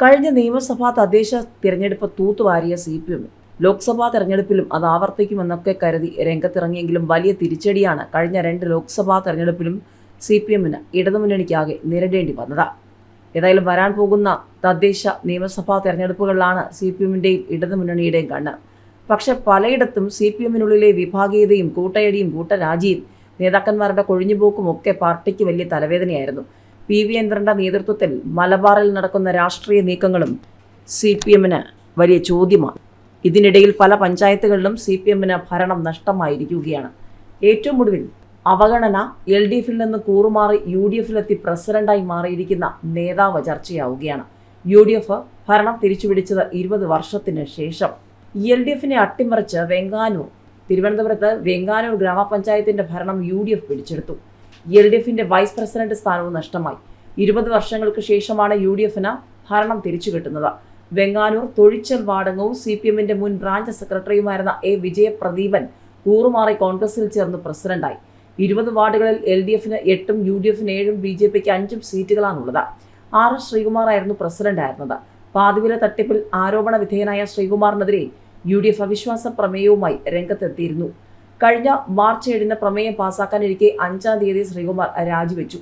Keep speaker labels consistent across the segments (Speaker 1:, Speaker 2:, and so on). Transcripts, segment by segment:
Speaker 1: കഴിഞ്ഞ നിയമസഭാ തദ്ദേശ തിരഞ്ഞെടുപ്പ് തൂത്തുവാരിയ സി പി എമ്മിൽ ലോക്സഭാ തെരഞ്ഞെടുപ്പിലും അത് ആവർത്തിക്കുമെന്നൊക്കെ കരുതി രംഗത്തിറങ്ങിയെങ്കിലും വലിയ തിരിച്ചടിയാണ് കഴിഞ്ഞ രണ്ട് ലോക്സഭാ തെരഞ്ഞെടുപ്പിലും സി പി എമ്മിന് ഇടതുമുന്നണിക്കാകെ നേരിടേണ്ടി വന്നത്. ഏതായാലും വരാൻ പോകുന്ന തദ്ദേശ നിയമസഭാ തെരഞ്ഞെടുപ്പുകളിലാണ് സി പി എമ്മിന്റെയും ഇടതുമുന്നണിയുടെയും കണ്ണ്. പക്ഷെ പലയിടത്തും സി പി എമ്മിനുള്ളിലെ വിഭാഗീയതയും കൂട്ടയടിയും കൂട്ടരാജിയും നേതാക്കന്മാരുടെ കൊഴിഞ്ഞുപോക്കും ഒക്കെ പാർട്ടിക്ക് വലിയ തലവേദനയായിരുന്നു. പി വി അൻവറിന്റെ നേതൃത്വത്തിൽ മലബാറിൽ നടക്കുന്ന രാഷ്ട്രീയ നീക്കങ്ങളും സി പി എമ്മിന് വലിയ ചോദ്യമാണ്. ഇതിനിടയിൽ പല പഞ്ചായത്തുകളിലും സി പി എമ്മിന് ഭരണം നഷ്ടമായിരിക്കുകയാണ്. ഏറ്റവും ഒടുവിൽ അവഗണന എൽ ഡി എഫിൽ നിന്ന് കൂറുമാറി യു ഡി എഫിലെത്തി പ്രസിഡന്റായി മാറിയിരിക്കുന്ന നേതാവ് ചർച്ചയാവുകയാണ്. യു ഡി എഫ് ഭരണം തിരിച്ചുപിടിച്ചത് ഇരുപത് വർഷത്തിന് ശേഷം. എൽ ഡി എഫിനെ അട്ടിമറിച്ച് വെങ്കാനൂർ തിരുവനന്തപുരത്ത് വെങ്കാനൂർ ഗ്രാമപഞ്ചായത്തിന്റെ ഭരണം യു ഡി എഫ് പിടിച്ചെടുത്തു. എൽ ഡി എഫിന്റെ വൈസ് പ്രസിഡന്റ് സ്ഥാനവും നഷ്ടമായി. ഇരുപത് വർഷങ്ങൾക്ക് ശേഷമാണ് യു ഡി എഫിന് ഭരണം തിരിച്ചു കിട്ടുന്നത്. വെങ്ങാനൂർ തൊഴിച്ചൽ വാടകവും സി പി എമ്മിന്റെ മുൻ ബ്രാഞ്ച് സെക്രട്ടറിയുമായിരുന്ന എ വിജയപ്രദീപൻ കൂറുമാറി കോൺഗ്രസിൽ ചേർന്ന് പ്രസിഡന്റായി. ഇരുപത് വാർഡുകളിൽ എൽ ഡി എഫിന് എട്ടും യു ഡി എഫിന് ഏഴും ബി ജെ പിക്ക് അഞ്ചും സീറ്റുകളാണുള്ളത്. ആർ എസ് ശ്രീകുമാറായിരുന്നു പ്രസിഡന്റായിരുന്നത്. പാതിവില തട്ടിപ്പിൽ ആരോപണ വിധേയനായ ശ്രീകുമാറിനെതിരെ യു ഡി എഫ് അവിശ്വാസ പ്രമേയവുമായി രംഗത്തെത്തിയിരുന്നു. കഴിഞ്ഞ മാർച്ച് ഏഴിന് പ്രമേയം പാസാക്കാനിരിക്കെ അഞ്ചാം തീയതി ശ്രീകുമാർ രാജിവെച്ചു.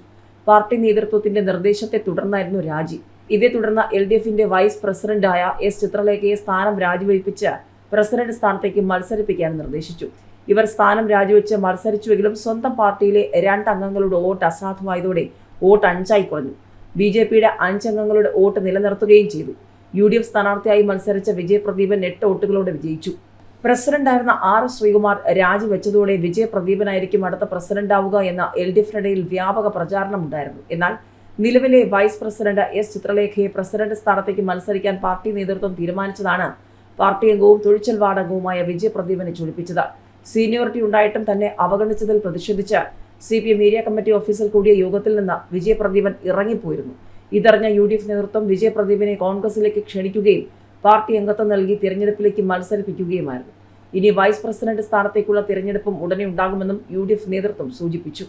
Speaker 1: പാർട്ടി നേതൃത്വത്തിന്റെ നിർദ്ദേശത്തെ തുടർന്നായിരുന്നു രാജി. ഇതേ തുടർന്ന് എൽ ഡി എഫിന്റെ വൈസ് പ്രസിഡന്റായ എസ് ചിത്രലേഖയെ സ്ഥാനം രാജിവെപ്പിച്ച് പ്രസിഡന്റ് സ്ഥാനത്തേക്ക് മത്സരിപ്പിക്കാൻ നിർദ്ദേശിച്ചു. ഇവർ സ്ഥാനം രാജിവെച്ച് മത്സരിച്ചുവെങ്കിലും സ്വന്തം പാർട്ടിയിലെ രണ്ട് അംഗങ്ങളുടെ വോട്ട് അസാധുവായതോടെ വോട്ട് അഞ്ചായി കുറഞ്ഞു. ബി ജെ പിയുടെ അഞ്ചംഗങ്ങളുടെ വോട്ട് നിലനിർത്തുകയും ചെയ്തു. യു ഡി എഫ് സ്ഥാനാർത്ഥിയായി മത്സരിച്ച വിജയപ്രദീപൻ എട്ട് വോട്ടുകളോടെ വിജയിച്ചു. പ്രസിഡന്റായിരുന്ന ആർ എസ് ശ്രീകുമാർ രാജിവെച്ചതോടെ വിജയപ്രദീപനായിരിക്കും അടുത്ത പ്രസിഡന്റാവുക എന്ന എൽ ഡി എഫിനിടയിൽ വ്യാപക പ്രചാരണമുണ്ടായിരുന്നു. എന്നാൽ നിലവിലെ വൈസ് പ്രസിഡന്റ് എസ് ചിത്രലേഖയെ പ്രസിഡന്റ് സ്ഥാനത്തേക്ക് മത്സരിക്കാൻ പാർട്ടി നേതൃത്വം തീരുമാനിച്ചതാണ് പാർട്ടി അംഗവും തൊഴിച്ചൽ വാർഡംഗവുമായ വിജയപ്രദീപനെ ചൊടിപ്പിച്ചത് സീനിയോറിറ്റി ഉണ്ടായിട്ടും തന്നെ അവഗണിച്ചതിൽ പ്രതിഷേധിച്ച് C P M area committee ഓഫീസിൽ കൂടിയ യോഗത്തിൽ നിന്ന് വിജയപ്രദീപൻ ഇറങ്ങിപ്പോയിരുന്നു. ഇതറിഞ്ഞ യു ഡി എഫ് നേതൃത്വം വിജയപ്രദീപിനെ കോൺഗ്രസിലേക്ക് ക്ഷണിക്കുകയും പാർട്ടി അംഗത്വം നൽകി തിരഞ്ഞെടുപ്പിലേക്ക് മത്സരിപ്പിക്കുകയുമായിരുന്നു. ഇനി വൈസ് പ്രസിഡന്റ് സ്ഥാനത്തേക്കുള്ള തിരഞ്ഞെടുപ്പും ഉടനെ ഉണ്ടാകുമെന്നും യു നേതൃത്വം സൂചിപ്പിച്ചു.